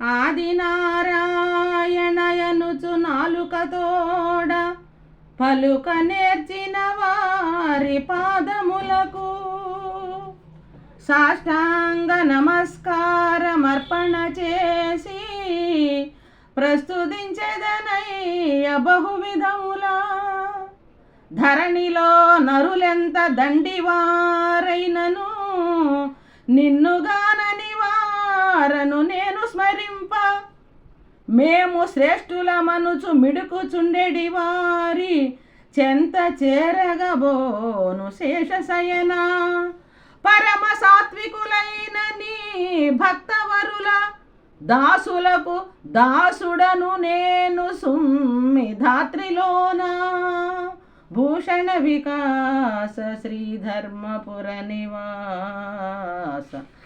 ఆదినారాయణయనుచు నాలుకతోడ పలుక నేర్చిన వారి పాదములకు సాష్టాంగ నమస్కారమర్పణ చేసి ప్రస్తుతించేదనయ్య బహువిధములా ధరణిలో నరులెంత దండివారైనను నిన్నుగా వారను నేను స్మరింప. మేము శ్రేష్ఠుల మనుచు మిడుకుచుండెడి వారి. చెంత చేరగబోను శేషశయన పరమ సాత్వికులైన నీ భక్తవరుల. దాసులకు దాసుడను నేను సుమ్మి ధాత్రిలోన భూషణ వికాస శ్రీధర్మపుర నివాస.